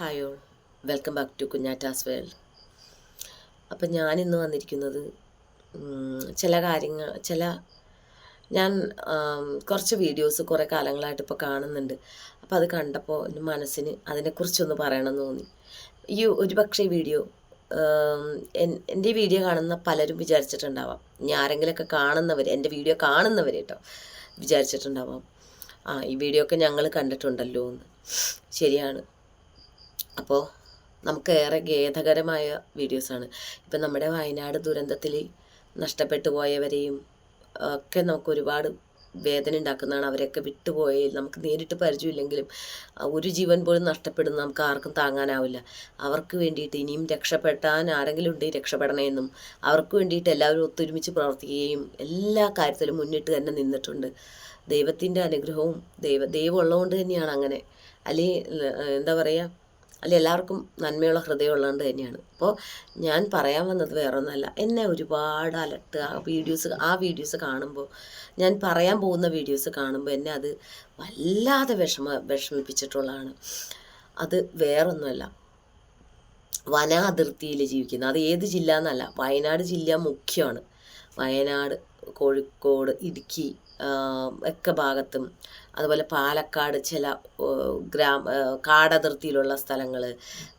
Hi all welcome back to കുഞ്ഞാറ്റാസ് world അപ്പം ഞാനിന്ന് വന്നിരിക്കുന്നത് ചില കാര്യങ്ങൾ ചില ഞാൻ കുറച്ച് വീഡിയോസ് കുറേ കാലങ്ങളായിട്ട് ഇപ്പോൾ കാണുന്നുണ്ട്. അപ്പോൾ അത് കണ്ടപ്പോൾ എന്റെ മനസ്സിന് അതിനെക്കുറിച്ചൊന്ന് പറയണമെന്ന് തോന്നി. ഈ ഒരു പക്ഷേ വീഡിയോ എന്റെ വീഡിയോ കാണുന്ന പലരും വിചാരിച്ചിട്ടുണ്ടാവാം. ഞാൻ ആരെങ്കിലുമൊക്കെ കാണുന്നവർ എന്റെ വീഡിയോ കാണുന്നവർ കേട്ടോ വിചാരിച്ചിട്ടുണ്ടാവാം. ആ ഈ വീഡിയോ ഒക്കെ ഞങ്ങൾ കണ്ടിട്ടുണ്ടല്ലോ എന്ന് ശരിയാണ്. അപ്പോൾ നമുക്ക് ഏറെ ഖേദകരമായ വീഡിയോസാണ്. ഇപ്പം നമ്മുടെ വയനാട് ദുരന്തത്തിൽ നഷ്ടപ്പെട്ടു പോയവരെയും ഒക്കെ നമുക്ക് ഒരുപാട് വേദന ഉണ്ടാക്കുന്നതാണ്. അവരെയൊക്കെ വിട്ടുപോയതിൽ നമുക്ക് നേരിട്ട് പരിചയമില്ലെങ്കിലും ഒരു ജീവൻ പോലും നഷ്ടപ്പെടുന്ന നമുക്ക് ആർക്കും താങ്ങാനാവില്ല. അവർക്ക് വേണ്ടിയിട്ട് ഇനിയും രക്ഷപ്പെട്ടാൻ ആരെങ്കിലും ഉണ്ടെങ്കിൽ രക്ഷപ്പെടണമെന്നും അവർക്ക് വേണ്ടിയിട്ട് എല്ലാവരും ഒത്തൊരുമിച്ച് പ്രവർത്തിക്കുകയും എല്ലാ കാര്യത്തിലും മുന്നിട്ട് തന്നെ നിന്നിട്ടുണ്ട്. ദൈവത്തിന്റെ അനുഗ്രഹവും ദൈവ ദൈവം ഉള്ളതുകൊണ്ട് തന്നെയാണ് അങ്ങനെ. അല്ലെങ്കിൽ എന്താ പറയുക? അല്ല എല്ലാവർക്കും നന്മയുള്ള ഹൃദയമുള്ളതുകൊണ്ട് തന്നെയാണ്. അപ്പോൾ ഞാൻ പറയാൻ വന്നത് വേറെ ഒന്നല്ല എന്നെ ഒരുപാട് അലട്ട് ആ വീഡിയോസ് ആ വീഡിയോസ് കാണുമ്പോൾ ഞാൻ പറയാൻ പോകുന്ന വീഡിയോസ് കാണുമ്പോൾ എന്നെ അത് വല്ലാതെ വിഷമ വിഷമിപ്പിച്ചിട്ടുള്ളതാണ്. അത് വേറൊന്നുമല്ല. വന അതിർത്തിയിൽ ജീവിക്കുന്നത് അത് ഏത് ജില്ല എന്നല്ല വയനാട് ജില്ല മുഖ്യമാണ്. വയനാട് കോഴിക്കോട് ഇടുക്കി ഒക്കെ ഭാഗത്തും. അതുപോലെ പാലക്കാട് ചില ഗ്രാമ കാടതിർത്തിയിലുള്ള സ്ഥലങ്ങൾ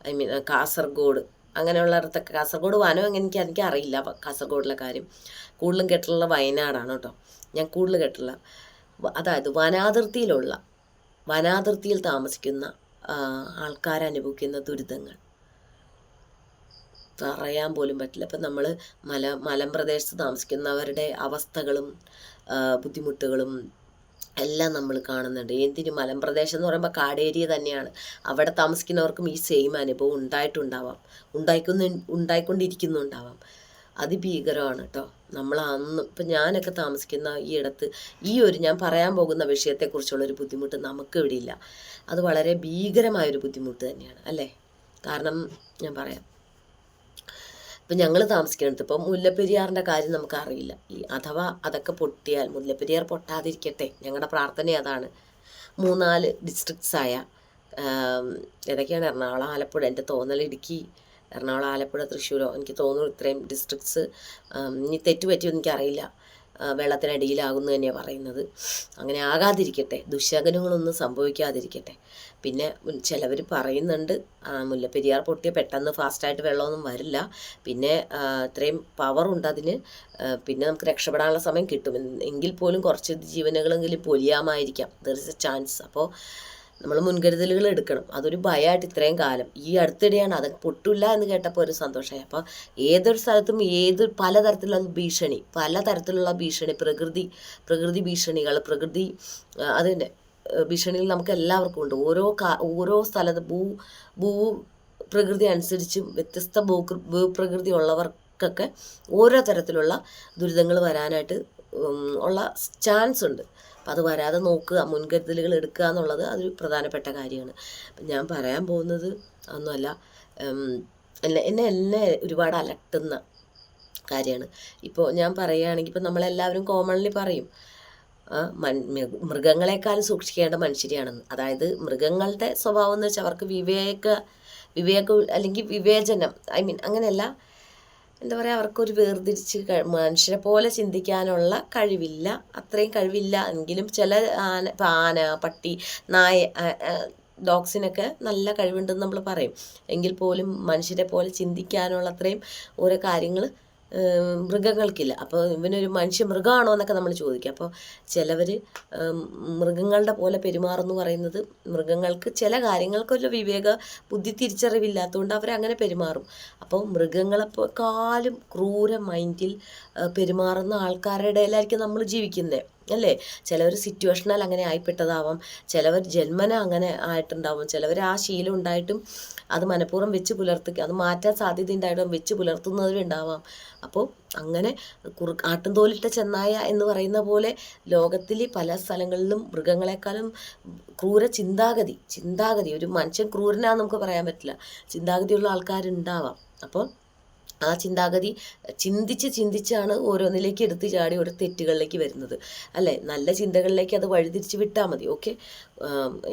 ഐ മീൻ കാസർഗോഡ്. അങ്ങനെയുള്ളിടത്തൊക്കെ കാസർഗോഡ് വനം എങ്ങനെ എനിക്ക് എനിക്ക് അറിയില്ല കാസർഗോഡിലെ കാര്യം. കൂടുതലും കേട്ടിട്ടുള്ള വയനാടാണ് കേട്ടോ. ഞാൻ കൂടുതൽ കേട്ടിട്ടുള്ള അതായത് വനാതിർത്തിയിലുള്ള വനാതിർത്തിയിൽ താമസിക്കുന്ന ആൾക്കാരനുഭവിക്കുന്ന ദുരിതങ്ങൾ. പറയാൻ പോലും പറ്റില്ല. ഇപ്പം നമ്മൾ മല മലമ്പ്രദേശത്ത് താമസിക്കുന്നവരുടെ അവസ്ഥകളും ബുദ്ധിമുട്ടുകളും എല്ലാം നമ്മൾ കാണുന്നുണ്ട്. എന്തിന് മലമ്പ്രദേശം എന്ന് പറയുമ്പോൾ കാടേരിയ തന്നെയാണ്. അവിടെ താമസിക്കുന്നവർക്കും ഈ സെയിം അനുഭവം ഉണ്ടായിട്ടുണ്ടാവാം. ഉണ്ടായിക്കുന്ന ഉണ്ടായിക്കൊണ്ടിരിക്കുന്നുണ്ടാവാം. അതിഭീകരമാണ് കേട്ടോ നമ്മൾ അന്ന് ഇപ്പം ഞാനൊക്കെ താമസിക്കുന്ന ഈ ഇടത്ത് ഈ ഒരു ഞാൻ പറയാൻ പോകുന്ന വിഷയത്തെക്കുറിച്ചുള്ളൊരു ബുദ്ധിമുട്ട് നമുക്ക് ഇവിടെ ഇല്ല. അത് വളരെ ഭീകരമായൊരു ബുദ്ധിമുട്ട് തന്നെയാണ്. അല്ലേ? കാരണം ഞാൻ പറയാം. ഇപ്പം ഞങ്ങൾ താമസിക്കുന്നിടത്ത് ഇപ്പം മുല്ലപ്പെരിയാറിന്റെ കാര്യം നമുക്കറിയില്ല. ഈ അഥവാ അതൊക്കെ പൊട്ടിയാൽ മുല്ലപ്പെരിയാർ പൊട്ടാതിരിക്കട്ടെ ഞങ്ങളുടെ പ്രാർത്ഥന അതാണ്. മൂന്നാൽ ഡിസ്ട്രിക്ട്സായ ഏതൊക്കെയാണ്? എറണാകുളം ആലപ്പുഴ എന്റെ തോന്നൽ ഇടുക്കി എറണാകുളം ആലപ്പുഴ തൃശ്ശൂരോ എനിക്ക് തോന്നുന്നു ഇത്രയും ഡിസ്ട്രിക്ട്സ് ഇനി തെറ്റ് പറ്റിയോ എനിക്കറിയില്ല. വെള്ളത്തിനടിയിലാകുന്നു തന്നെയാണ് പറയുന്നത്. അങ്ങനെ ആകാതിരിക്കട്ടെ ദുശകനങ്ങളൊന്നും സംഭവിക്കാതിരിക്കട്ടെ. പിന്നെ ചിലവർ പറയുന്നുണ്ട് മുല്ലപ്പെരിയാർ പൊട്ടിയ പെട്ടെന്ന് ഫാസ്റ്റായിട്ട് വെള്ളമൊന്നും വരില്ല. പിന്നെ ഇത്രയും പവറുണ്ട് അതിന്. പിന്നെ നമുക്ക് രക്ഷപ്പെടാനുള്ള സമയം കിട്ടും. എങ്കിൽ പോലും കുറച്ച് ജീവനുകളെങ്കിലും പൊലിയാമായിരിക്കാം. ദർ ഇസ് എ ചാൻസ് അപ്പോൾ നമ്മൾ മുൻകരുതലുകൾ എടുക്കണം. അതൊരു ഭയമായിട്ട് ഇത്രയും കാലം. ഈ അടുത്തിടെയാണ് അത് പൊട്ടില്ല എന്ന് കേട്ടപ്പോൾ ഒരു സന്തോഷമായി. അപ്പോൾ ഏതൊരു സ്ഥലത്തും ഏത് പലതരത്തിലുള്ള ഭീഷണി പലതരത്തിലുള്ള ഭീഷണി പ്രകൃതി പ്രകൃതി ഭീഷണികൾ പ്രകൃതി അതിന്റെ ഭീഷണികൾ നമുക്ക് എല്ലാവർക്കും ഉണ്ട്. ഓരോ ഓരോ സ്ഥലത്ത് ഭൂ ഭൂ പ്രകൃതി അനുസരിച്ചും വ്യത്യസ്ത ഭൂ ഭൂപ്രകൃതി ഉള്ളവർക്കൊക്കെ ഓരോ തരത്തിലുള്ള ദുരിതങ്ങൾ വരാനായിട്ട് ഉള്ള ചാൻസ് ഉണ്ട്. അപ്പം അത് വരാതെ നോക്കുക മുൻകരുതലുകൾ എടുക്കുക എന്നുള്ളത് അതൊരു പ്രധാനപ്പെട്ട കാര്യമാണ്. ഞാൻ പറയാൻ പോകുന്നത് ഒന്നുമല്ല എന്നെ എന്നെ എന്നെ ഒരുപാട് അലട്ടുന്ന കാര്യമാണ്. ഇപ്പോൾ ഞാൻ പറയുകയാണെങ്കിൽ ഇപ്പോൾ നമ്മളെല്ലാവരും കോമൺലി പറയും മൃഗങ്ങളെക്കാളും സൂക്ഷിക്കേണ്ട മനുഷ്യരെയാണെന്ന്. അതായത് മൃഗങ്ങളുടെ സ്വഭാവം എന്ന് വെച്ചാൽ അവർക്ക് വിവേക വിവേക അല്ലെങ്കിൽ വിവേചനം ഐ മീൻ അങ്ങനെയല്ല എന്താ പറയുക അവർക്കൊരു വേർതിരിച്ച് മനുഷ്യരെ പോലെ ചിന്തിക്കാനുള്ള കഴിവില്ല. അത്രയും കഴിവില്ല എങ്കിലും ചില ആന ആന പട്ടി നായ ഡോഗ്സിനൊക്കെ നല്ല കഴിവുണ്ടെന്ന് നമ്മൾ പറയും. എങ്കിൽ പോലും മനുഷ്യരെ പോലെ ചിന്തിക്കാനുള്ള അത്രയും ഓരോ കാര്യങ്ങൾ മൃഗങ്ങൾക്കില്ല. അപ്പോൾ ഇവനൊരു മനുഷ്യ മൃഗമാണോ എന്നൊക്കെ നമ്മൾ ചോദിക്കും. അപ്പോൾ ചിലവർ മൃഗങ്ങളുടെ പോലെ പെരുമാറുന്നു പറയുന്നത് മൃഗങ്ങൾക്ക് ചില കാര്യങ്ങൾക്കൊരു വിവേക ബുദ്ധി തിരിച്ചറിവില്ലാത്തതുകൊണ്ട് അങ്ങനെ പെരുമാറും. അപ്പോൾ മൃഗങ്ങളെക്കാളും ക്രൂര മൈൻഡിൽ പെരുമാറുന്ന ആൾക്കാരുടെ ഇടയിലായിരിക്കും നമ്മൾ ജീവിക്കുന്നത് അല്ലേ? ചിലവർ സിറ്റുവേഷനാൽ അങ്ങനെ ആയിപ്പെട്ടതാവാം. ചിലവർ ജന്മന അങ്ങനെ ആയിട്ടുണ്ടാവും. ചിലവർ ആ ശീലം ഉണ്ടായിട്ടും അത് മനഃപൂർവം വെച്ച് പുലർത്തി അത് മാറ്റാൻ സാധ്യത ഉണ്ടായിട്ടും വെച്ച് പുലർത്തുന്നവരും ഉണ്ടാവാം. അപ്പോൾ അങ്ങനെ കുറു ആട്ടുംതോലിട്ട ചെന്നായ എന്ന് പറയുന്ന പോലെ ലോകത്തിൽ പല സ്ഥലങ്ങളിലും മൃഗങ്ങളെക്കാളും ക്രൂര ചിന്താഗതി ചിന്താഗതി ഒരു മനുഷ്യൻ ക്രൂരനാന്ന് നമുക്ക് പറയാൻ പറ്റില്ല ചിന്താഗതിയുള്ള ആൾക്കാരുണ്ടാവാം. അപ്പോൾ ആ ചിന്താഗതി ചിന്തിച്ച് ചിന്തിച്ചാണ് ഓരോന്നിലേക്ക് എടുത്ത് ചാടി ഓരോ തെറ്റുകളിലേക്ക് വരുന്നത്. അല്ലേ? നല്ല ചിന്തകളിലേക്ക് അത് വഴിതിരിച്ച് വിട്ടാൽ മതി. ഓക്കെ?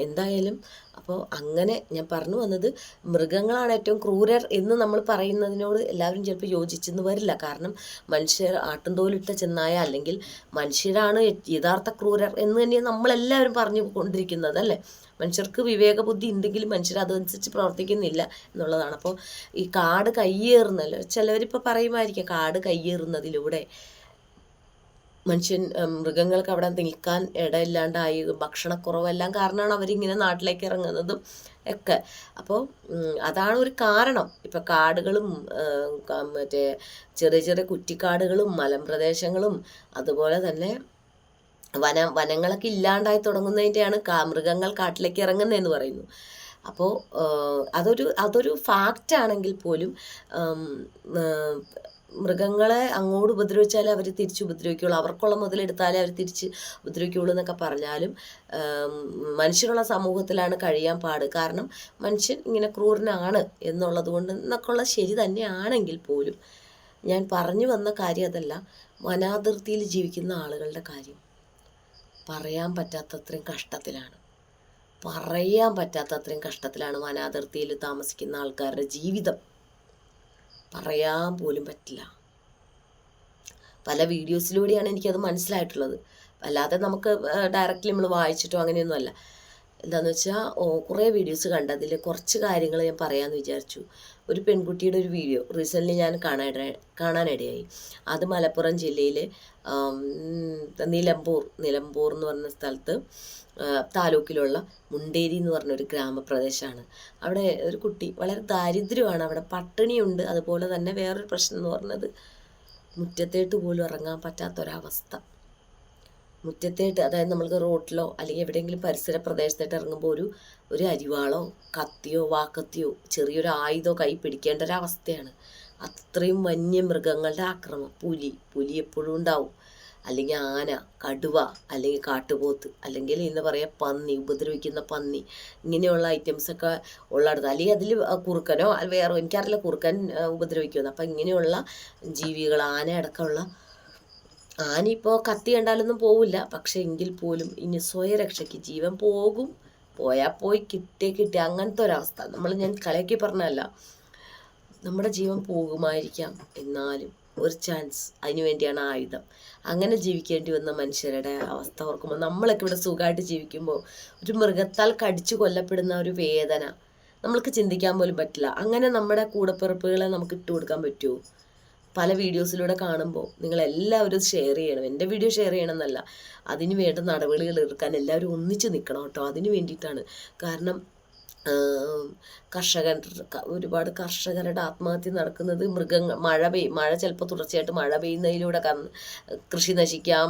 എന്തായാലും അപ്പോൾ അങ്ങനെ ഞാൻ പറഞ്ഞു വന്നത് മൃഗങ്ങളാണ് ഏറ്റവും ക്രൂരർ എന്ന് നമ്മൾ പറയുന്നതിനോട് എല്ലാവരും ചിലപ്പോൾ യോജിച്ചെന്ന് വരില്ല. കാരണം മനുഷ്യർ ആട്ടുംതോലിട്ട ചെന്നായ അല്ലെങ്കിൽ മനുഷ്യരാണ് യഥാർത്ഥ ക്രൂരർ എന്ന് തന്നെയാണ് നമ്മളെല്ലാവരും പറഞ്ഞു കൊണ്ടിരിക്കുന്നത് അല്ലേ? മനുഷ്യർക്ക് വിവേകബുദ്ധി ഉണ്ടെങ്കിലും മനുഷ്യർ അതനുസരിച്ച് പ്രവർത്തിക്കുന്നില്ല എന്നുള്ളതാണ്. അപ്പോൾ ഈ കാട് കയ്യേറുന്നല്ലോ? ചിലവരിപ്പോൾ പറയുമായിരിക്കും കാട് കയ്യേറുന്നതിലൂടെ മനുഷ്യൻ മൃഗങ്ങൾക്ക് അവിടെ നിൽക്കാൻ ഇടയില്ലാണ്ടായി. ഭക്ഷണക്കുറവെല്ലാം കാരണമാണ് അവരിങ്ങനെ നാട്ടിലേക്ക് ഇറങ്ങുന്നതും ഒക്കെ. അപ്പോൾ അതാണ് ഒരു കാരണം. ഇപ്പം കാടുകളും മറ്റേ ചെറിയ ചെറിയ കുറ്റിക്കാടുകളും മലമ്പ്രദേശങ്ങളും അതുപോലെ തന്നെ വന വനങ്ങളൊക്കെ ഇല്ലാണ്ടായി തുടങ്ങുന്നതിന്റെയാണ് കാ മൃഗങ്ങൾ കാട്ടിലേക്ക് ഇറങ്ങുന്നതെന്ന് പറയുന്നു. അപ്പോൾ അതൊരു അതൊരു ഫാക്റ്റ് ആണെങ്കിൽ പോലും മൃഗങ്ങളെ അങ്ങോട്ട് ഉപദ്രവിച്ചാലേ അവർ തിരിച്ച് ഉപദ്രവിക്കുള്ളൂ. അവർക്കുള്ള മുതലെടുത്താലേ അവർ തിരിച്ച് ഉപദ്രവിക്കുകയുള്ളൂ എന്നൊക്കെ പറഞ്ഞാലും മനുഷ്യനുള്ള സമൂഹത്തിലാണ് കഴിയാൻ പാട്. കാരണം മനുഷ്യൻ ഇങ്ങനെ ക്രൂരനാണ് എന്നുള്ളത് കൊണ്ട് എന്നൊക്കെയുള്ള ശരി തന്നെയാണെങ്കിൽ പോലും ഞാൻ പറഞ്ഞു വന്ന കാര്യം അതല്ല വനാതിർത്തിയിൽ ജീവിക്കുന്ന ആളുകളുടെ കാര്യം. പറയാൻ പറ്റാത്തത്രയും കഷ്ടത്തിലാണ്. പറയാൻ പറ്റാത്തത്രയും കഷ്ടത്തിലാണ് വനാതിർത്തിയിൽ താമസിക്കുന്ന ആൾക്കാരുടെ ജീവിതം. പറയാൻ പോലും പറ്റില്ല. പല വീഡിയോസിലൂടെയാണ് എനിക്കത് മനസ്സിലായിട്ടുള്ളത്. അല്ലാതെ നമുക്ക് ഡയറക്റ്റ്ലി നമ്മൾ വായിച്ചിട്ടോ അങ്ങനെയൊന്നുമല്ല എന്താണെന്ന് വെച്ചാൽ കുറേ വീഡിയോസ് കണ്ടതിൽ കുറച്ച് കാര്യങ്ങൾ ഞാൻ പറയാമെന്ന് വിചാരിച്ചു. ഒരു പെൺകുട്ടിയുടെ ഒരു വീഡിയോ റീസെന്റ്ലി ഞാൻ കാണാനിട കാണാനിടയായി. അത് മലപ്പുറം ജില്ലയിലെ നിലമ്പൂർ നിലമ്പൂർ എന്ന് പറഞ്ഞ സ്ഥലത്ത് താലൂക്കിലുള്ള മുണ്ടേരി എന്ന് പറഞ്ഞൊരു ഗ്രാമപ്രദേശമാണ് അവിടെ ഒരു കുട്ടി വളരെ ദാരിദ്ര്യമാണ്. അവിടെ പട്ടിണിയുണ്ട്. അതുപോലെ തന്നെ വേറൊരു പ്രശ്നം എന്ന് പറഞ്ഞത് മുറ്റത്തേട്ട് പോലും ഇറങ്ങാൻ പറ്റാത്തൊരവസ്ഥ. മുറ്റത്തേട്ട് അതായത് നമ്മൾക്ക് റോട്ടിലോ അല്ലെങ്കിൽ എവിടെയെങ്കിലും പരിസര പ്രദേശത്തായിട്ട് ഇറങ്ങുമ്പോൾ ഒരു ഒരു അരിവാളോ കത്തിയോ വാക്കത്തിയോ ചെറിയൊരു ആയുധമോ കൈ പിടിക്കേണ്ട ഒരു അവസ്ഥയാണ്. അത്രയും വന്യമൃഗങ്ങളുടെ ആക്രമം. പുലി പുലി എപ്പോഴും ഉണ്ടാവും. അല്ലെങ്കിൽ ആന കടുവ അല്ലെങ്കിൽ കാട്ടുപോത്ത് അല്ലെങ്കിൽ എന്താ പറയുക പന്നി ഉപദ്രവിക്കുന്ന പന്നി ഇങ്ങനെയുള്ള ഐറ്റംസൊക്കെ ഉള്ളിടത്ത്. അല്ലെങ്കിൽ അതിൽ കുറുക്കനോ വേറെ എനിക്കറിയില്ല കുറുക്കൻ ഉപദ്രവിക്കുന്നത് അപ്പം ഇങ്ങനെയുള്ള ജീവികൾ ആന അടക്കമുള്ള ആന ഇപ്പോൾ കത്തി കണ്ടാലൊന്നും പോവില്ല. പക്ഷേ എങ്കിൽ പോലും ഇനി സ്വയരക്ഷയ്ക്ക് ജീവൻ പോകും. പോയാൽ പോയി കിട്ടിയേ കിട്ടിയ. അങ്ങനത്തെ ഒരവസ്ഥ. നമ്മൾ ഞാൻ കളിയാക്കി പറഞ്ഞല്ല നമ്മുടെ ജീവൻ പോകുമായിരിക്കാം എന്നാലും ഒരു ചാൻസ് അതിനു വേണ്ടിയാണ് ആയുധം. അങ്ങനെ ജീവിക്കേണ്ടി വന്ന മനുഷ്യരുടെ അവസ്ഥ ഓർക്കുമ്പോൾ നമ്മളൊക്കെ ഇവിടെ സുഖമായിട്ട് ജീവിക്കുമ്പോൾ ഒരു മൃഗത്താൽ കടിച്ചു കൊല്ലപ്പെടുന്ന ഒരു വേദന. നമ്മൾക്ക് ചിന്തിക്കാൻ പോലും പറ്റില്ല. അങ്ങനെ നമ്മുടെ കൂടപ്പിറപ്പുകളെ നമുക്ക് ഇട്ട് കൊടുക്കാൻ പറ്റുമോ പല വീഡിയോസിലൂടെ കാണുമ്പോൾ നിങ്ങൾ എല്ലാവരും ഷെയർ ചെയ്യണം. എന്റെ വീഡിയോ ഷെയർ ചെയ്യണം എന്നല്ല അതിന് വേണ്ട നടപടികൾ എടുക്കാൻ എല്ലാവരും ഒന്നിച്ച് നിൽക്കണം കേട്ടോ. അതിന് വേണ്ടിയിട്ടാണ്. കാരണം കർഷകർ ക- ഒരുപാട് കർഷകരുടെ ആത്മഹത്യ നടക്കുന്നത് മൃഗങ്ങൾ മഴ പെയ്യും മഴ ചിലപ്പോൾ തുടർച്ചയായിട്ട് മഴ പെയ്യുന്നതിലൂടെ കൃഷി നശിക്കാം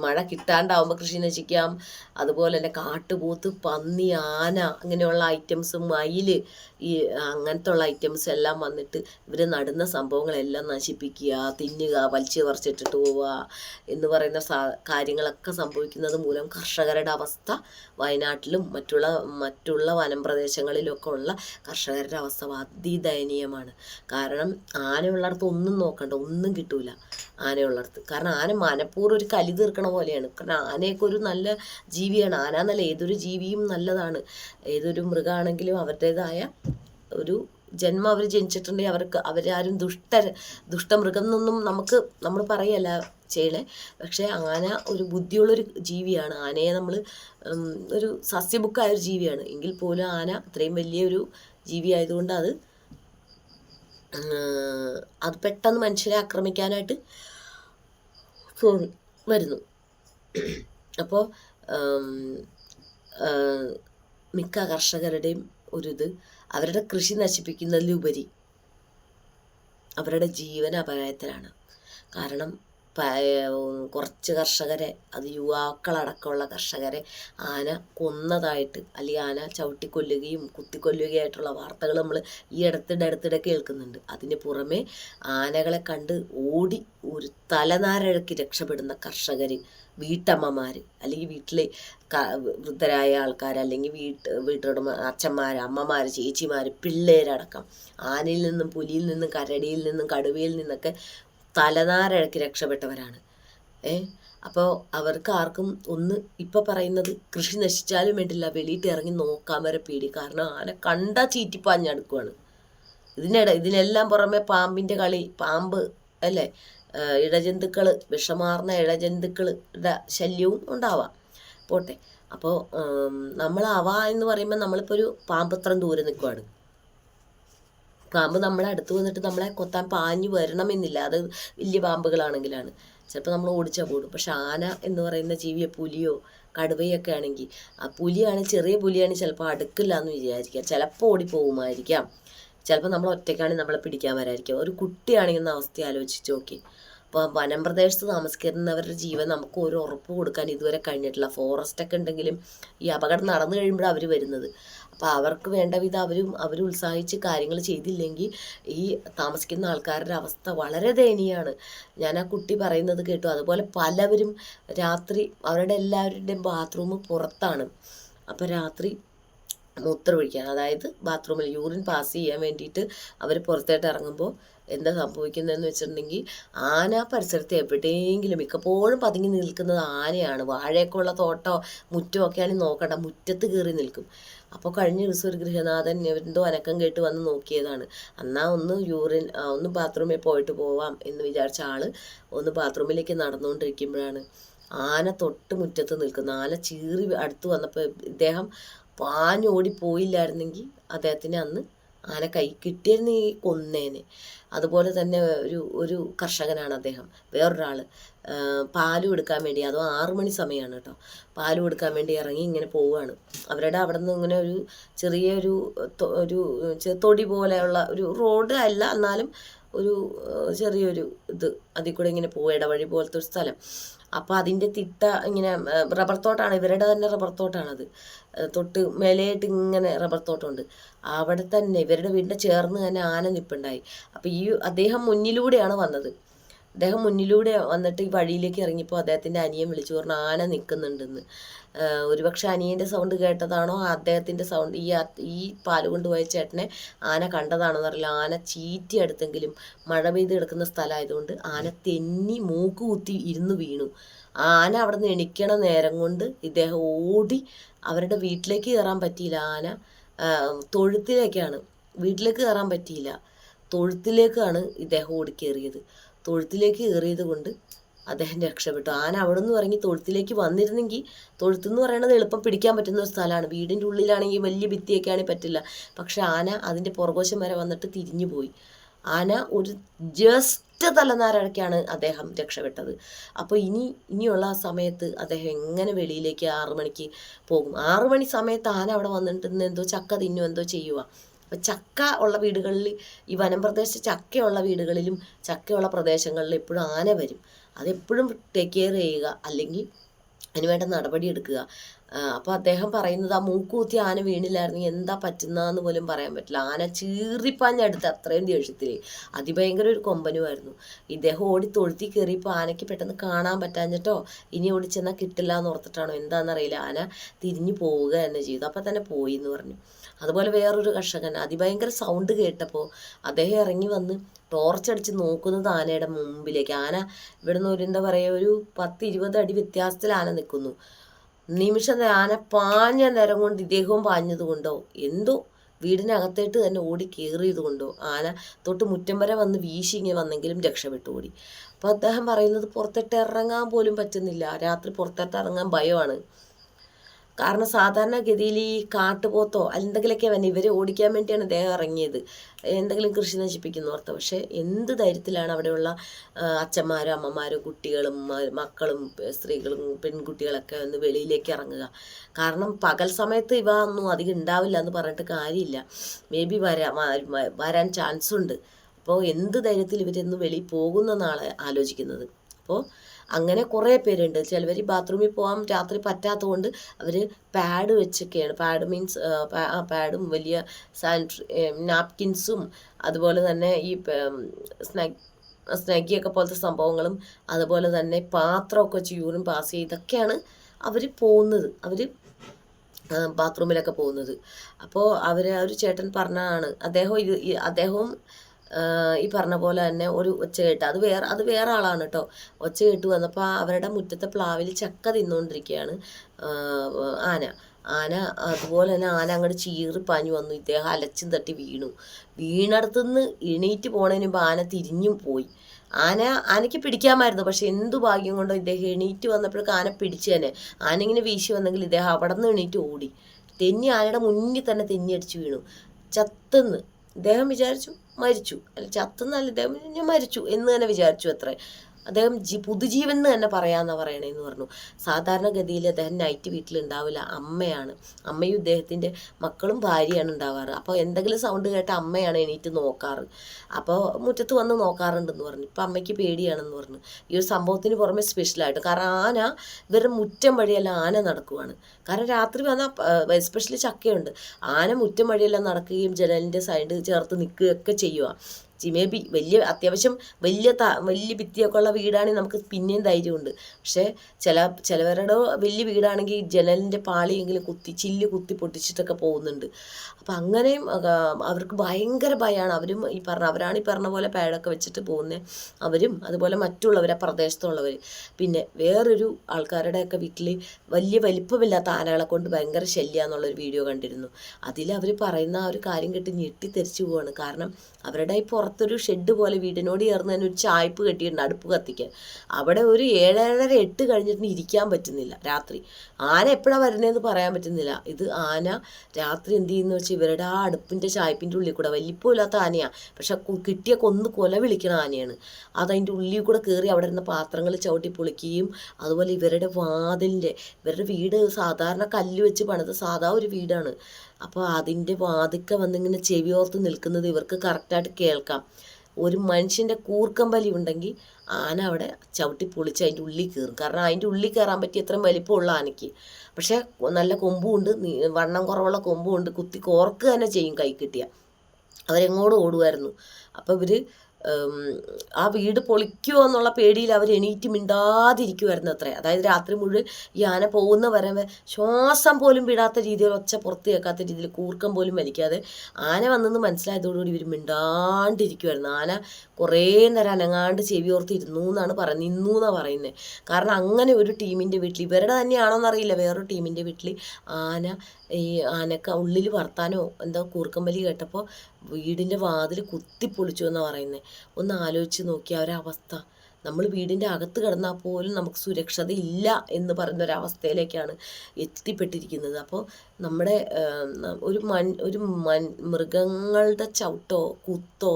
മഴ കിട്ടാണ്ടാവുമ്പോൾ കൃഷി നശിക്കാം. അതുപോലെ തന്നെ കാട്ടുപോത്ത് പന്നി ആന അങ്ങനെയുള്ള ഐറ്റംസ് മയിൽ ഈ അങ്ങനത്തെ ഉള്ള ഐറ്റംസ് എല്ലാം വന്നിട്ട് ഇവർ നടുന്ന സംഭവങ്ങളെല്ലാം നശിപ്പിക്കുക തിന്നുക വലിച്ചു പറിച്ചിട്ടിട്ട് പോവുക എന്ന് പറയുന്ന കാര്യങ്ങളൊക്കെ സംഭവിക്കുന്നത് മൂലം കർഷകരുടെ അവസ്ഥ വയനാട്ടിലും മറ്റുള്ള മറ്റുള്ള വനം പ്രദേശങ്ങളിലൊക്കെ ഉള്ള കർഷകരുടെ അവസ്ഥ അതിദയനീയമാണ്. കാരണം ആനയുള്ളിടത്ത് ഒന്നും നോക്കണ്ട ഒന്നും കിട്ടൂല ആനയുള്ളിടത്ത്. കാരണം ആന മനഃപൂർവം ഒരു കലി തീർക്കണ പോലെയാണ്. കാരണം ആനയൊക്കെ ഒരു നല്ല ജീവിയാണ്. ആന എന്നല്ല ഏതൊരു ജീവിയും നല്ലതാണ്. ഏതൊരു മൃഗമാണെങ്കിലും അവരുടേതായ ഒരു ജന്മം അവർ ജനിച്ചിട്ടുണ്ടെങ്കിൽ അവർക്ക് അവരാരും ദുഷ്ട ദുഷ്ടമൃഗം എന്നൊന്നും നമുക്ക് നമ്മൾ പറയല്ല ചെയ്യണേ. പക്ഷേ ആന ഒരു ബുദ്ധിയുള്ളൊരു ജീവിയാണ്. ആനയെ നമ്മൾ ഒരു സസ്യബുക്കായ ഒരു ജീവിയാണ്. എങ്കിൽ പോലും ആന അത്രയും വലിയൊരു ജീവി ആയതുകൊണ്ട് അത് അത് പെട്ടെന്ന് മനുഷ്യരെ ആക്രമിക്കാനായിട്ട് സോറി വരുന്നു. അപ്പോൾ മിക്ക കർഷകരുടെയും ഒരിത് അവരുടെ കൃഷി നശിപ്പിക്കുന്നതിലുപരി അവരുടെ ജീവൻ കാരണം കുറച്ച് കർഷകരെ അത് യുവാക്കളടക്കമുള്ള കർഷകരെ ആന കൊന്നതായിട്ട് അല്ലെങ്കിൽ ആന ചവിട്ടിക്കൊല്ലുകയും കുത്തിക്കൊല്ലുകയായിട്ടുള്ള വാർത്തകൾ നമ്മൾ ഈ അടുത്തിടെ അടുത്തിടെ കേൾക്കുന്നുണ്ട്. അതിന് പുറമെ ആനകളെ കണ്ട് ഓടി ഒരു തലനാരഴക്കി രക്ഷപ്പെടുന്ന കർഷകർ വീട്ടമ്മമാർ അല്ലെങ്കിൽ വീട്ടിലെ വൃദ്ധരായ ആൾക്കാർ അല്ലെങ്കിൽ വീട്ട് വീട്ടുടമ അച്ഛന്മാർ അമ്മമാർ ചേച്ചിമാർ പിള്ളേരടക്കം ആനയിൽ നിന്നും പുലിയിൽ നിന്നും കരടിയിൽ നിന്നും കടുവയിൽ നിന്നൊക്കെ തലനാരഴക്കി രക്ഷപ്പെട്ടവരാണ്. ഏ? അപ്പോൾ അവർക്ക് ആർക്കും ഒന്ന് ഇപ്പം പറയുന്നത് കൃഷി നശിച്ചാലും വേണ്ടില്ല വെളിയിട്ട് ഇറങ്ങി നോക്കാൻ വരെ പേടി. കാരണം ആന കണ്ട ചീറ്റിപ്പാഞ്ഞടുക്കുവാണ്. ഇതിനിട ഇതിനെല്ലാം പുറമെ പാമ്പിന്റെ കളി പാമ്പ് അല്ലേ? ഇഴജന്തുക്കൾ വിഷമാർന്ന ഇഴജന്തുക്കളുടെ ശല്യവും ഉണ്ടാവാം. പോട്ടെ. അപ്പോൾ നമ്മൾ അവ എന്ന് പറയുമ്പോൾ നമ്മളിപ്പോൾ ഒരു പാമ്പത്രം ദൂരെ നിൽക്കുവാണ് പാമ്പ് നമ്മളെ അടുത്ത് വന്നിട്ട് നമ്മളെ കൊത്താൻ പാഞ്ഞു വരണമെന്നില്ല. അത് വലിയ പാമ്പുകളാണെങ്കിലാണ്. ചിലപ്പോൾ നമ്മൾ ഓടിച്ചാൽ പോടും. പക്ഷെ ആന എന്ന് പറയുന്ന ജീവിയെ പുലിയോ കടുവയൊക്കെ ആണെങ്കിൽ ആ പുലിയാണ് ചെറിയ പുലിയാണ് ചിലപ്പോൾ അടുക്കില്ല എന്ന് വിചാരിക്കാം ചിലപ്പോൾ ഓടിപ്പോകുമായിരിക്കാം ചിലപ്പോൾ നമ്മൾ ഒറ്റയ്ക്കാണ് നമ്മളെ പിടിക്കാൻ വരായിരിക്കാം ഒരു കുട്ടിയാണെങ്കിൽ അവസ്ഥ ആലോചിച്ച് നോക്കി. അപ്പോൾ വനം പ്രദേശത്ത് താമസിക്കുന്നവരുടെ ജീവൻ നമുക്ക് ഒരു ഉറപ്പ് കൊടുക്കാൻ ഇതുവരെ കഴിഞ്ഞിട്ടില്ല. ഫോറസ്റ്റ് ഒക്കെ ഉണ്ടെങ്കിലും ഈ അപകടം നടന്നു കഴിയുമ്പോഴാണ് അവർ വരുന്നത്. അപ്പോൾ അവർക്ക് വേണ്ട വിധം അവരും അവർ ഉത്സാഹിച്ച് കാര്യങ്ങൾ ചെയ്തില്ലെങ്കിൽ ഈ താമസിക്കുന്ന ആൾക്കാരുടെ അവസ്ഥ വളരെ ദയനീയമാണ് ഞാൻ ആ കുട്ടി പറയുന്നത് കേട്ടു. അതുപോലെ പലവരും രാത്രി അവരുടെ എല്ലാവരുടെയും ബാത്റൂം പുറത്താണ്. അപ്പോൾ രാത്രി മൂത്രമൊഴിക്കാൻ അതായത് ബാത്റൂമിൽ യൂറിൻ പാസ് ചെയ്യാൻ വേണ്ടിയിട്ട് അവർ പുറത്തേട്ട് ഇറങ്ങുമ്പോൾ എന്താ സംഭവിക്കുന്നതെന്ന് വെച്ചിട്ടുണ്ടെങ്കിൽ ആന പരിസരത്ത് എവിടെയെങ്കിലും മിക്കപ്പോഴും പതുങ്ങി നിൽക്കുന്നത് ആനയാണ്. വാഴയൊക്കെയുള്ള തോട്ടോ മുറ്റോ ഒക്കെയാണെങ്കിൽ നോക്കണ്ട മുറ്റത്ത് കയറി നിൽക്കും. അപ്പോൾ കഴിഞ്ഞ ദിവസം ഒരു ഗൃഹനാഥൻ എന്തോ അനക്കം കേട്ട് വന്ന് നോക്കിയതാണ്. എന്നാൽ ഒന്ന് യൂറിൻ ഒന്ന് ബാത്റൂമിൽ പോയിട്ട് പോവാം എന്ന് വിചാരിച്ച ആൾ ഒന്ന് ബാത്റൂമിലേക്ക് നടന്നുകൊണ്ടിരിക്കുമ്പോഴാണ് ആന തൊട്ട് മുറ്റത്ത് നിൽക്കുന്നു ആന ചീറി അടുത്ത് വന്നപ്പോൾ ഇദ്ദേഹം പാഞ്ഞോടി പോയില്ലായിരുന്നെങ്കിൽ അദ്ദേഹത്തിന് അന്ന് ആന കൈ കിട്ടിയിരുന്ന ഈ കൊന്നേനെ. അതുപോലെ തന്നെ ഒരു ഒരു കർഷകനാണ് അദ്ദേഹം. വേറൊരാൾ പാൽ എടുക്കാൻ വേണ്ടി അതോ ആറു മണി സമയമാണ് കേട്ടോ. പാൽ എടുക്കാൻ വേണ്ടി ഇറങ്ങി ഇങ്ങനെ പോവുകയാണ്. അവരുടെ അവിടെ നിന്ന് ഇങ്ങനെ ഒരു ചെറിയൊരു ഒരു തൊടി പോലെയുള്ള ഒരു റോഡ് അല്ല എന്നാലും ഒരു ചെറിയൊരു ഇത് അതിൽ കൂടെ ഇങ്ങനെ പോവുക ഇടവഴി പോലത്തെ ഒരു സ്ഥലം. അപ്പോൾ അതിന്റെ തിട്ട ഇങ്ങനെ റബ്ബർ തോട്ടാണ്. ഇവരുടെ തന്നെ റബ്ബർ തോട്ടാണത്. തൊട്ട് മേലെയായിട്ട് ഇങ്ങനെ റബ്ബർ തോട്ടമുണ്ട്. അവിടെ തന്നെ ഇവരുടെ വീടിന്റെ ചേർന്ന് തന്നെ ആന നിൽപ്പുണ്ടായി അപ്പോൾ ഈ അദ്ദേഹം മുന്നിലൂടെയാണ് വന്നത്. അദ്ദേഹം മുന്നിലൂടെ വന്നിട്ട് ഈ വഴിയിലേക്ക് ഇറങ്ങിയപ്പോൾ അദ്ദേഹത്തിന്റെ അനിയൻ വിളിച്ചു പറഞ്ഞു ആന നിൽക്കുന്നുണ്ടെന്ന് ഒരുപക്ഷെ അനിയന്റെ സൗണ്ട് കേട്ടതാണോ? അദ്ദേഹത്തിന്റെ സൗണ്ട് ഈ ഈ പാൽ കൊണ്ടുപോയ ചേട്ടനെ ആന കണ്ടതാണോ എന്നറിയില്ല ആന ചീറ്റി അടുത്തെങ്കിലും മഴ പെയ്ത് കിടക്കുന്ന സ്ഥലമായതുകൊണ്ട് ആന തെന്നി മൂക്ക് കുത്തി ഇരുന്ന് വീണു. ആന അവിടെ നിന്ന് എണിക്കണ നേരം കൊണ്ട് ഇദ്ദേഹം ഓടി അവരുടെ വീട്ടിലേക്ക് കയറാൻ പറ്റിയില്ല. ആന തൊഴുത്തിലേക്കാണ്. വീട്ടിലേക്ക് കയറാൻ പറ്റിയില്ല. തൊഴുത്തിലേക്കാണ് ഇദ്ദേഹം ഓടിക്കേറിയത് തൊഴുത്തിലേക്ക് കയറിയത് കൊണ്ട് അദ്ദേഹം രക്ഷപ്പെട്ടു. ആന അവിടെ നിന്ന് ഇറങ്ങി തൊഴുത്തിലേക്ക് വന്നിരുന്നെങ്കിൽ തൊഴുത്ത് എന്ന് പറയുന്നത് എളുപ്പം പിടിക്കാൻ പറ്റുന്ന ഒരു സ്ഥലമാണ്. വീടിന്റെ ഉള്ളിലാണെങ്കിൽ വലിയ ഭിത്തിയൊക്കെ ആണെങ്കിൽ പറ്റില്ല. പക്ഷെ ആന അതിന്റെ പുറകോശം വരെ വന്നിട്ട് തിരിഞ്ഞു പോയി. ആന ഒരു ജസ്റ്റ് തലനാരഴക്കാണ് അദ്ദേഹം രക്ഷപ്പെട്ടത്. അപ്പോൾ ഇനി ഇനിയുള്ള സമയത്ത് അദ്ദേഹം എങ്ങനെ വെളിയിലേക്ക് ആറു മണിക്ക് പോകും? ആറു മണി സമയത്ത് ആന അവിടെ വന്നിട്ട് എന്തോ ചക്ക തിന്നു എന്തോ ചെയ്യുക അപ്പം ചക്ക ഉള്ള വീടുകളിൽ ഈ വനം പ്രദേശത്ത് ചക്കയുള്ള വീടുകളിലും ചക്കയുള്ള പ്രദേശങ്ങളിലും എപ്പോഴും ആന വരും. അതെപ്പോഴും ടേക്ക് കെയർ ചെയ്യുക അല്ലെങ്കിൽ അതിനുവേണ്ട നടപടി എടുക്കുക. അപ്പോൾ അദ്ദേഹം പറയുന്നത് ആ മൂക്കൂത്തി ആന വീണില്ലായിരുന്നെങ്കിൽ എന്താ പറ്റുന്നതെന്ന് പോലും പറയാൻ പറ്റില്ല. ആന ചീറിപ്പാഞ്ഞടുത്ത് അത്രയും ദേഷ്യത്തിൽ അതിഭയങ്കര ഒരു കൊമ്പനുമായിരുന്നു. ഇദ്ദേഹം ഓടി തൊഴുത്തി കയറിയപ്പോൾ ആനയ്ക്ക് പെട്ടെന്ന് കാണാൻ പറ്റാഞ്ഞിട്ടോ ഇനി ഓടിച്ചെന്നാൽ കിട്ടില്ല എന്ന് ഓർത്തിട്ടാണോ എന്താണെന്നറിയില്ല ആന തിരിഞ്ഞു പോവുക തന്നെ ചെയ്തു. അപ്പോൾ തന്നെ പോയി എന്ന് പറഞ്ഞു. അതുപോലെ വേറൊരു കർഷകൻ. അതിഭയങ്കര സൗണ്ട് കേട്ടപ്പോൾ അദ്ദേഹം ഇറങ്ങി വന്ന് ടോർച്ചടിച്ച് നോക്കുന്നത് ആനയുടെ മുമ്പിലേക്ക്. ആന ഇവിടുന്ന് ഒരു എന്താ പറയുക ഒരു പത്ത് ഇരുപത് അടി വ്യത്യാസത്തിൽ ആന നിൽക്കുന്നു. നിമിഷം ആന പാഞ്ഞ നേരം കൊണ്ട് ഇദ്ദേഹവും പാഞ്ഞത് കൊണ്ടോ? എന്തോ വീടിനകത്തേട്ട് തന്നെ ഓടി കയറിയത് കൊണ്ടോ? ആന തൊട്ട് മുറ്റം വരെ വന്ന് വീശിങ്ങി വന്നെങ്കിലും രക്ഷപ്പെട്ടു ഓടി. അപ്പോൾ അദ്ദേഹം പറയുന്നത് പുറത്തിട്ട് ഇറങ്ങാൻ പോലും പറ്റുന്നില്ല. രാത്രി പുറത്തിട്ട് ഇറങ്ങാൻ ഭയമാണ്. കാരണം സാധാരണഗതിയിൽ ഈ കാട്ടുപോത്തോ എന്തെങ്കിലുമൊക്കെ വന്നെ ഇവരെ ഓടിക്കാൻ വേണ്ടിയാണ് അദ്ദേഹം ഇറങ്ങിയത്. എന്തെങ്കിലും കൃഷി നശിപ്പിക്കുന്നോർത്ത് പക്ഷേ എന്ത് ധൈര്യത്തിലാണ് അവിടെയുള്ള അച്ഛന്മാരും അമ്മമാരും കുട്ടികളും മക്കളും സ്ത്രീകളും പെൺകുട്ടികളൊക്കെ ഒന്ന് വെളിയിലേക്ക് ഇറങ്ങുക. കാരണം പകൽ സമയത്ത് ഇവ ഒന്നും അധികം ഉണ്ടാവില്ല എന്ന് പറഞ്ഞിട്ട് കാര്യമില്ല. മേ ബി വരാ വരാൻ ചാൻസ് ഉണ്ട് അപ്പോൾ എന്ത് ധൈര്യത്തിൽ ഇവരൊന്ന് വെളിയിൽ പോകുന്നെന്നാണ് ആലോചിക്കുന്നത്. അപ്പോൾ അങ്ങനെ കുറേ പേരുണ്ട്. ചിലവർ ബാത്റൂമിൽ പോകാൻ രാത്രി പറ്റാത്തതുകൊണ്ട് അവർ പാഡ് വെച്ചൊക്കെയാണ്. പാഡ് മീൻസ് പാഡും വലിയ സാനിറ്ററി നാപ്കിൻസും അതുപോലെ തന്നെ ഈ സ്നാക് സ്നാഗിയൊക്കെ പോലത്തെ സംഭവങ്ങളും അതുപോലെ തന്നെ പാത്രമൊക്കെ വെച്ച് യൂറിൻ പാസ് ചെയ്തൊക്കെയാണ് അവർ പോകുന്നത്. അവർ ബാത്റൂമിലൊക്കെ പോകുന്നത്. അപ്പോൾ അവർ ഒരു ചേട്ടൻ പറഞ്ഞതാണ്. അദ്ദേഹം ഇത് അദ്ദേഹവും ഈ പറഞ്ഞ പോലെ തന്നെ ഒരു ഒച്ച കേട്ട് അത് വേറെ അത് വേറെ ആളാണ് കേട്ടോ ഒച്ച കേട്ട് വന്നപ്പോൾ അവരുടെ മുറ്റത്തെ പ്ലാവിൽ ചക്ക തിന്നുകൊണ്ടിരിക്കുകയാണ് ആന. ആന അതുപോലെ തന്നെ ആന അങ്ങോട്ട് ചീറി പാഞ്ഞു വന്നു. ഇദ്ദേഹം അലച്ചും തട്ടി വീണു. വീണടത്തുനിന്ന് എണീറ്റ് പോണതിന് മുമ്പ് ആന തിരിഞ്ഞും പോയി. ആന ആനയ്ക്ക് പിടിക്കാമായിരുന്നു പക്ഷെ എന്തു ഭാഗ്യം കൊണ്ടോ ഇദ്ദേഹം എണീറ്റ് വന്നപ്പോഴേക്ക് ആന പിടിച്ചേനെ ആന ഇങ്ങനെ വീശി വന്നെങ്കിൽ ഇദ്ദേഹം അവിടെ നിന്ന് എണീറ്റ് ഓടി. തെന്നി ആനയുടെ മുന്നിൽ തന്നെ തെന്നി അടിച്ചു വീണു. ചത്തെന്ന് ഇദ്ദേഹം വിചാരിച്ചു. മരിച്ചു. അല്ല ചത്തെന്നല്ല ഇദ്ദേഹം ഞാൻ മരിച്ചു എന്ന് തന്നെ വിചാരിച്ചു അത്രേ. അദ്ദേഹം ജി പുതുജീവൻ എന്ന് തന്നെ പറയാമെന്നാണ് പറയണേന്ന് പറഞ്ഞു. സാധാരണഗതിയിൽ അദ്ദേഹം നൈറ്റ് വീട്ടിലുണ്ടാവില്ല. അമ്മയാണ്. അമ്മയും ഇദ്ദേഹത്തിന്റെ മക്കളും ഭാര്യയാണ് ഉണ്ടാവാറ്. അപ്പോൾ എന്തെങ്കിലും സൗണ്ട് കേട്ട അമ്മയാണ് എണീറ്റ് നോക്കാറ്. അപ്പോൾ മുറ്റത്ത് വന്ന് നോക്കാറുണ്ടെന്ന് പറഞ്ഞു. ഇപ്പം അമ്മയ്ക്ക് പേടിയാണെന്ന് പറഞ്ഞു. ഈ ഒരു സംഭവത്തിന് പുറമെ സ്പെഷ്യലായിട്ട് കാരണം ആന ഇവരുടെ മുറ്റം വഴിയെല്ലാം ആന നടക്കുവാണ്. കാരണം രാത്രി വന്നാൽ എസ്പെഷ്യലി ചക്കയുണ്ട്. ആന മുറ്റം വഴിയെല്ലാം നടക്കുകയും ജനലിന്റെ സൈഡ് ചേർത്ത് നിൽക്കുകയൊക്കെ ചെയ്യുക മേ ബി വലിയ അത്യാവശ്യം വലിയ ത വലിയ ഭിത്തിയൊക്കെ ഉള്ള വീടാണെങ്കിൽ നമുക്ക് പിന്നെയും ധൈര്യമുണ്ട്. പക്ഷേ ചില ചിലവരുടെ വലിയ വീടാണെങ്കിൽ ജനലിന്റെ പാളിയെങ്കിലും കുത്തി ചില്ല് കുത്തി പൊട്ടിച്ചിട്ടൊക്കെ പോകുന്നുണ്ട്. അപ്പം അങ്ങനെയും അവർക്ക് ഭയങ്കര ഭയമാണ് അവരും ഈ പറഞ്ഞ അവരാണ് ഈ പറഞ്ഞ പോലെ പാഡൊക്കെ വെച്ചിട്ട് പോകുന്നത് അവരും അതുപോലെ മറ്റുള്ളവർ ആ പ്രദേശത്തുള്ളവർ പിന്നെ വേറൊരു ആൾക്കാരുടെയൊക്കെ വീട്ടിൽ വലിയ വലിപ്പമില്ലാത്ത ആനകളെ കൊണ്ട് ഭയങ്കര ശല്യ എന്നുള്ളൊരു വീഡിയോ കണ്ടിരുന്നു. അതിൽ അവർ പറയുന്ന ആ ഒരു കാര്യം കേട്ട് ഞെട്ടിത്തെറിച്ചു പോവാണ്. കാരണം അവരുടെ ഈ പുറത്തൊരു ഷെഡ് പോലെ വീടിനോട് ചേർന്ന് തന്നെ ഒരു ചായ്പ് കെട്ടിയിട്ടുണ്ട് അടുപ്പ് കത്തിക്കാൻ. അവിടെ ഒരു ഏഴേഴര എട്ട് കഴിഞ്ഞിട്ട് ഇരിക്കാൻ പറ്റുന്നില്ല രാത്രി. ആന എപ്പോഴാണ് വരുന്നതെന്ന് പറയാൻ പറ്റുന്നില്ല. ഇത് ആന രാത്രി എന്ത് ചെയ്യുന്നു വെച്ചാൽ ഇവരുടെ ആ അടുപ്പിന്റെ ചായ്പിന്റെ ഉള്ളിൽ കൂടെ വലിപ്പമില്ലാത്ത ആനയാണ് പക്ഷെ കിട്ടിയ കൊന്ന് കൊല വിളിക്കണ ആനയാണ്. അതതിന്റെ ഉള്ളിൽ കൂടെ കയറി അവിടെ ഇരുന്ന പാത്രങ്ങൾ ചവിട്ടി പൊളിക്കുകയും അതുപോലെ ഇവരുടെ വാതിലിന്റെ ഇവരുടെ വീട് സാധാരണ കല്ല് വെച്ച് പണിത സാധാ ഒരു വീടാണ്. അപ്പോൾ അതിന്റെ വാതിക്ക വന്നിങ്ങനെ ചെവി ഓർത്ത് നിൽക്കുന്നത് ഇവർക്ക് കറക്റ്റായിട്ട് കേൾക്കാം. ഒരു മനുഷ്യന്റെ കൂർക്കമ്പലി ഉണ്ടെങ്കിൽ ആന അവിടെ ചവിട്ടി പൊളിച്ച് അതിന്റെ ഉള്ളിൽ കയറും. കാരണം അതിന്റെ ഉള്ളിൽ കയറാൻ പറ്റിയ അത്രയും വലിപ്പമുള്ള ആനയ്ക്ക്. പക്ഷേ നല്ല കൊമ്പുമുണ്ട് വണ്ണം കുറവുള്ള കൊമ്പുമുണ്ട് കുത്തി കോർക്കുക തന്നെ ചെയ്യും കൈ കിട്ടിയ അവരെങ്ങോട്ടും ഓടുമായിരുന്നു അപ്പോൾ ഇവർ ആ വീട് പൊളിക്കുമോ എന്നുള്ള പേടിയിൽ അവർ എണീറ്റ് മിണ്ടാതിരിക്കുമായിരുന്നു അത്രേ. അതായത് രാത്രി മുഴുവൻ ഈ ആന പോകുന്ന വരെ ശ്വാസം പോലും വിടാത്ത രീതിയിൽ ഒച്ച പുറത്ത് കേൾക്കാത്ത രീതിയിൽ കൂർക്കം പോലും വലിക്കാതെ ആന വന്നെന്ന് മനസ്സിലായതോടുകൂടി ഇവർ മിണ്ടാണ്ടിരിക്കുമായിരുന്നു ആന കുറേ നേരം അനങ്ങാണ്ട് ചെവി ഓർത്ത് ഇരുന്നു എന്നാണ് പറയുന്നത് നിന്നു എന്നാണ് പറയുന്നത് കാരണം അങ്ങനെ ഒരു ടീമിന്റെ വീട്ടിൽ ഇവരുടെ തന്നെയാണോന്നറിയില്ല. വേറൊരു ടീമിന്റെ വീട്ടിൽ ആന ഈ ആനക്ക ഉള്ളിൽ വർത്താനോ എന്തോ കൂർക്കമ്പലി കേട്ടപ്പോൾ വീടിന്റെ വാതിൽ കുത്തിപ്പൊളിച്ചു എന്നാണ് പറയുന്നത് ഒന്ന് ആലോചിച്ച് നോക്കിയ ഒരവസ്ഥ നമ്മൾ വീടിന്റെ അകത്ത് കിടന്നാൽ പോലും നമുക്ക് സുരക്ഷത ഇല്ല എന്ന് പറയുന്ന ഒരവസ്ഥയിലേക്കാണ് എത്തിപ്പെട്ടിരിക്കുന്നത്. അപ്പോൾ നമ്മുടെ ഒരു മൺ ഒരു മൺ മൃഗങ്ങളുടെ ചവിട്ടോ കുത്തോ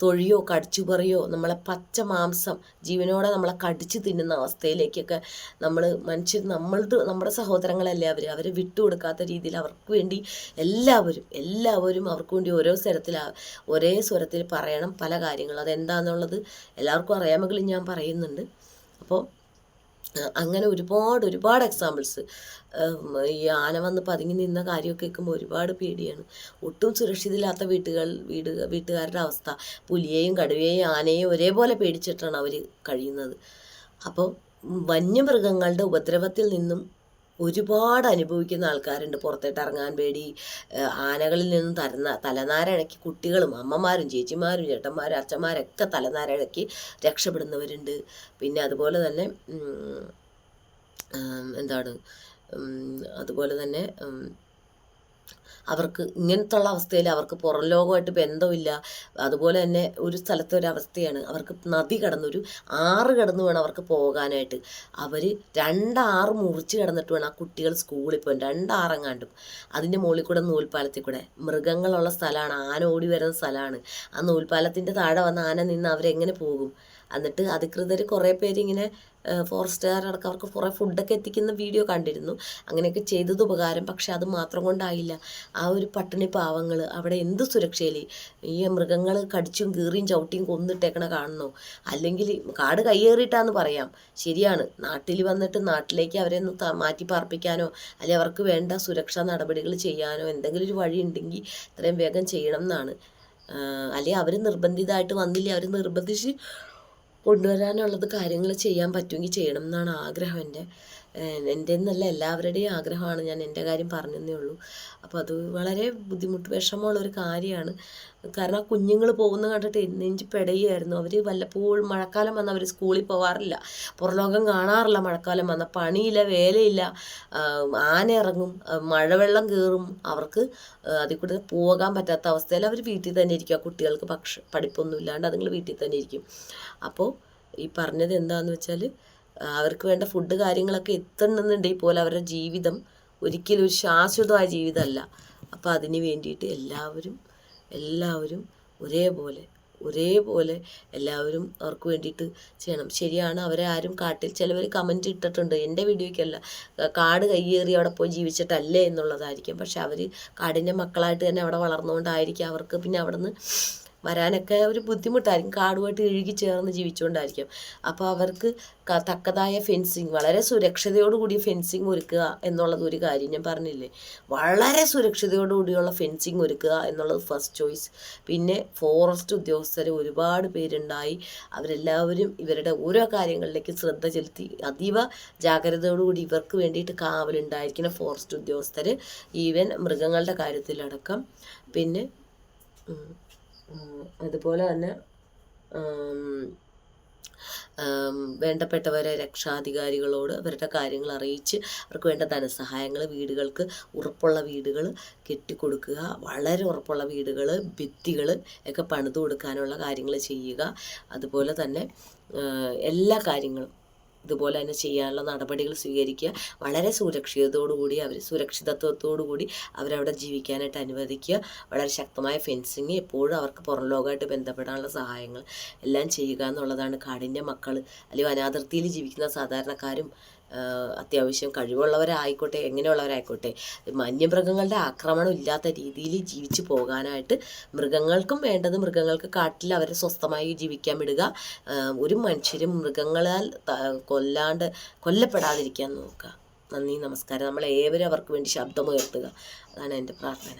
തൊഴിയോ കടിച്ചുപറിയോ നമ്മളെ പച്ച മാംസം ജീവനോടെ നമ്മളെ കടിച്ചു തിന്നുന്ന അവസ്ഥയിലേക്കൊക്കെ നമ്മൾ മനുഷ്യർ നമ്മളുടെ നമ്മുടെ സഹോദരങ്ങളല്ലേ അവർ അവരെ വിട്ടുകൊടുക്കാത്ത രീതിയിൽ അവർക്ക് വേണ്ടി എല്ലാവരും എല്ലാവരും അവർക്ക് വേണ്ടി ഓരോ സ്വരത്തിൽ ഒരേ സ്വരത്തിൽ പറയണം പല കാര്യങ്ങളും. അതെന്താണെന്നുള്ളത് എല്ലാവർക്കും അറിയാമെങ്കിലും ഞാൻ പറയുന്നുണ്ട്. അപ്പോൾ അങ്ങനെ ഒരുപാട് ഒരുപാട് എക്സാമ്പിൾസ് ഈ ആന വന്ന് പതുങ്ങി നിന്ന കാര്യമൊക്കെ കേൾക്കുമ്പോൾ ഒരുപാട് പേടിയാണ്. ഒട്ടും സുരക്ഷിതമില്ലാത്ത വീട്ടുകൾ വീട് വീട്ടുകാരുടെ അവസ്ഥ. പുലിയെയും കടുവയെയും ആനയെയും ഒരേപോലെ പേടിച്ചിട്ടാണ് അവർ കഴിയുന്നത്. അപ്പോൾ വന്യമൃഗങ്ങളുടെ ഉപദ്രവത്തിൽ നിന്നും ഒരുപാട് അനുഭവിക്കുന്ന ആൾക്കാരുണ്ട്. പുറത്തേട്ട് ഇറങ്ങാൻ പേടി. ആനകളിൽ നിന്നും തരുന്ന തലനാരഴക്കി കുട്ടികളും അമ്മമാരും ചേച്ചിമാരും ചേട്ടന്മാരും അച്ഛന്മാരൊക്കെ തലനാരഴക്കി രക്ഷപ്പെടുന്നവരുണ്ട്. പിന്നെ അതുപോലെ തന്നെ എന്താണ് അതുപോലെ തന്നെ അവർക്ക് ഇങ്ങനത്തുള്ള അവസ്ഥയിൽ അവർക്ക് പുറം ലോകമായിട്ട് ബന്ധമില്ല. അതുപോലെ തന്നെ ഒരു സ്ഥലത്തെ ഒരു അവസ്ഥയാണ് അവർക്ക് നദി കടന്നൊരു ആറ് കടന്നു വേണം അവർക്ക് പോകാനായിട്ട്. അവർ രണ്ടാറ് മുറിച്ച് കടന്നിട്ട് വേണം ആ കുട്ടികൾ സ്കൂളിൽ പോകും രണ്ടാറെങ്ങാണ്ടും. അതിന്റെ മുകളിൽ കൂടെ നൂൽപ്പാലത്തിൽ കൂടെ. മൃഗങ്ങളുള്ള സ്ഥലമാണ്. ആന ഓടി വരുന്ന സ്ഥലമാണ്. ആ നൂൽപ്പാലത്തിന്റെ താഴെ വന്ന ആന നിന്ന് അവരെങ്ങനെ പോകും? എന്നിട്ട് അധികൃതർ കുറേ പേരിങ്ങനെ ഫോറസ്റ്റുകാരടക്കം അവർക്ക് കുറേ ഫുഡൊക്കെ എത്തിക്കുന്ന വീഡിയോ കണ്ടിരുന്നു. അങ്ങനെയൊക്കെ ചെയ്തത് ഉപകാരം പക്ഷെ അത് മാത്രം കൊണ്ടായില്ല. ആ ഒരു പട്ടിണി പാവങ്ങൾ അവിടെ എന്ത് സുരക്ഷയിൽ ഈ മൃഗങ്ങൾ കടിച്ചും കീറിയും ചവിട്ടിയും കൊന്നിട്ടേക്കണ കാണുന്നു? അല്ലെങ്കിൽ കാട് കയ്യേറിയിട്ടാന്ന് പറയാം. ശരിയാണ്. നാട്ടിൽ വന്നിട്ട് നാട്ടിലേക്ക് അവരെ ഒന്ന് മാറ്റി പാർപ്പിക്കാനോ അല്ലെങ്കിൽ അവർക്ക് വേണ്ട സുരക്ഷാ നടപടികൾ ചെയ്യാനോ എന്തെങ്കിലും ഒരു വഴി ഉണ്ടെങ്കിൽ ഇത്രയും വേഗം ചെയ്യണം എന്നാണ്. അല്ലെങ്കിൽ അവർ നിർബന്ധിതമായിട്ട് വന്നില്ല? അവർ നിർബന്ധിച്ച് കൊണ്ടുവരാനുള്ളത് കാര്യങ്ങൾ ചെയ്യാൻ പറ്റുമെങ്കിൽ ചെയ്യണം എന്നാണ് ആഗ്രഹം എന്റെ. എന്റെ എന്നല്ല എല്ലാവരുടെയും ആഗ്രഹമാണ് ഞാൻ എന്റെ കാര്യം പറഞ്ഞതേ ഉള്ളൂ. അപ്പോൾ അത് വളരെ ബുദ്ധിമുട്ട് വിഷമമുള്ള ഒരു കാര്യമാണ്. കാരണം കുഞ്ഞുങ്ങൾ പോകുന്ന കണ്ടിട്ട് നെഞ്ച് പെടയായിരുന്നു അവർ വല്ലപ്പോഴും മഴക്കാലം വന്നാൽ അവർ സ്കൂളിൽ പോവാറില്ല. പുറലോകം കാണാറില്ല മഴക്കാലം വന്നാൽ പണിയില്ല വേലയില്ല. ആന ഇറങ്ങും മഴവെള്ളം കയറും അവർക്ക് അതിൽ കൂടെ പോകാൻ പറ്റാത്ത അവസ്ഥയിൽ അവർ വീട്ടിൽ തന്നെ ഇരിക്കും. ആ കുട്ടികൾക്ക് പക്ഷ പഠിപ്പൊന്നും ഇല്ലാണ്ട് അതുങ്ങൾ വീട്ടിൽ തന്നെ ഇരിക്കും. അപ്പോൾ ഈ പറഞ്ഞത് എന്താണെന്ന് വെച്ചാൽ അവർക്ക് വേണ്ട ഫുഡ് കാര്യങ്ങളൊക്കെ എത്തണമെന്നുണ്ടെങ്കിൽ പോലെ അവരുടെ ജീവിതം ഒരിക്കലും ഒരു ശാശ്വതമായ ജീവിതമല്ല. അപ്പോൾ അതിന് വേണ്ടിയിട്ട് എല്ലാവരും എല്ലാവരും ഒരേപോലെ ഒരേപോലെ എല്ലാവരും അവർക്ക് വേണ്ടിയിട്ട് ചെയ്യണം. ശരിയാണ് അവരെ ആരും കാട്ടിൽ ചിലവർ കമന്റ് ഇട്ടിട്ടുണ്ട്. എന്റെ വീഡിയോയ്ക്കല്ല കാട് കയ്യേറി അവിടെ പോയി ജീവിച്ചിട്ടല്ലേ എന്നുള്ളതായിരിക്കും. പക്ഷെ അവർ കാടിന്റെ മക്കളായിട്ട് തന്നെ അവിടെ വളർന്നുകൊണ്ടായിരിക്കും അവർക്ക് പിന്നെ അവിടെ നിന്ന് വരാനൊക്കെ ഒരു ബുദ്ധിമുട്ടായിരിക്കും. കാടുമായിട്ട് ഇഴുകി ചേർന്ന് ജീവിച്ചുകൊണ്ടായിരിക്കും. അപ്പോൾ അവർക്ക് തക്കതായ ഫെൻസിങ് വളരെ സുരക്ഷിതയോടുകൂടി ഫെൻസിങ് ഒരുക്കുക എന്നുള്ളത് ഒരു കാര്യം ഞാൻ പറഞ്ഞില്ലേ. വളരെ സുരക്ഷിതയോടുകൂടിയുള്ള ഫെൻസിങ് ഒരുക്കുക എന്നുള്ളത് ഫസ്റ്റ് ചോയ്സ്. പിന്നെ ഫോറസ്റ്റ് ഉദ്യോഗസ്ഥർ ഒരുപാട് പേരുണ്ടായി. അവരെല്ലാവരും ഇവരുടെ ഓരോ കാര്യങ്ങളിലേക്ക് ശ്രദ്ധ ചെലുത്തി. അതീവ ജാഗ്രതയോടുകൂടി ഇവർക്ക് വേണ്ടിയിട്ട് കാവലുണ്ടായിരിക്കുന്ന ഫോറസ്റ്റ് ഉദ്യോഗസ്ഥർ ഈവൻ മൃഗങ്ങളുടെ കാര്യത്തിലടക്കം. പിന്നെ അതുപോലെ തന്നെ വേണ്ടപ്പെട്ടവരെ രക്ഷാധികാരികളോട് അവരുടെ കാര്യങ്ങൾ അറിയിച്ച് അവർക്ക് വേണ്ട ധനസഹായങ്ങൾ വീടുകൾക്ക് ഉറപ്പുള്ള വീടുകൾ കെട്ടിക്കൊടുക്കുക വളരെ ഉറപ്പുള്ള വീടുകൾ ഭിത്തികൾ ഒക്കെ പണിത് കൊടുക്കാനുള്ള കാര്യങ്ങൾ ചെയ്യുക. അതുപോലെ തന്നെ എല്ലാ കാര്യങ്ങളും ഇതുപോലെ തന്നെ ചെയ്യാനുള്ള നടപടികൾ സ്വീകരിക്കുക. വളരെ സുരക്ഷിതത്തോടുകൂടി അവർ സുരക്ഷിതത്വത്തോടുകൂടി അവരവിടെ ജീവിക്കാനായിട്ട് അനുവദിക്കുക. വളരെ ശക്തമായ ഫെൻസിങ് എപ്പോഴും അവർക്ക് പുറം ലോകമായിട്ട് ബന്ധപ്പെടാനുള്ള സഹായങ്ങൾ എല്ലാം ചെയ്യുക എന്നുള്ളതാണ് കാടിന്റെ മക്കൾ അല്ലെങ്കിൽ അനാതിർത്തിയിൽ ജീവിക്കുന്ന സാധാരണക്കാരും അത്യാവശ്യം കഴിവുള്ളവരായിക്കോട്ടെ എങ്ങനെയുള്ളവരായിക്കോട്ടെ വന്യമൃഗങ്ങളുടെ ആക്രമണം ഇല്ലാത്ത രീതിയിൽ ജീവിച്ചു പോകാനായിട്ട് മൃഗങ്ങൾക്കും വേണ്ടത് മൃഗങ്ങൾക്ക് കാട്ടിൽ അവരെ സ്വസ്ഥമായി ജീവിക്കാൻ വിടുക. ഒരു മനുഷ്യരും മൃഗങ്ങളാൽ കൊല്ലാണ്ട് കൊല്ലപ്പെടാതിരിക്കാൻ നോക്കുക. നന്ദി നമസ്കാരം. നമ്മൾ ഏവരും അവർക്ക് വേണ്ടി ശബ്ദമുയർത്തുക. അതാണ് എന്റെ പ്രാർത്ഥന.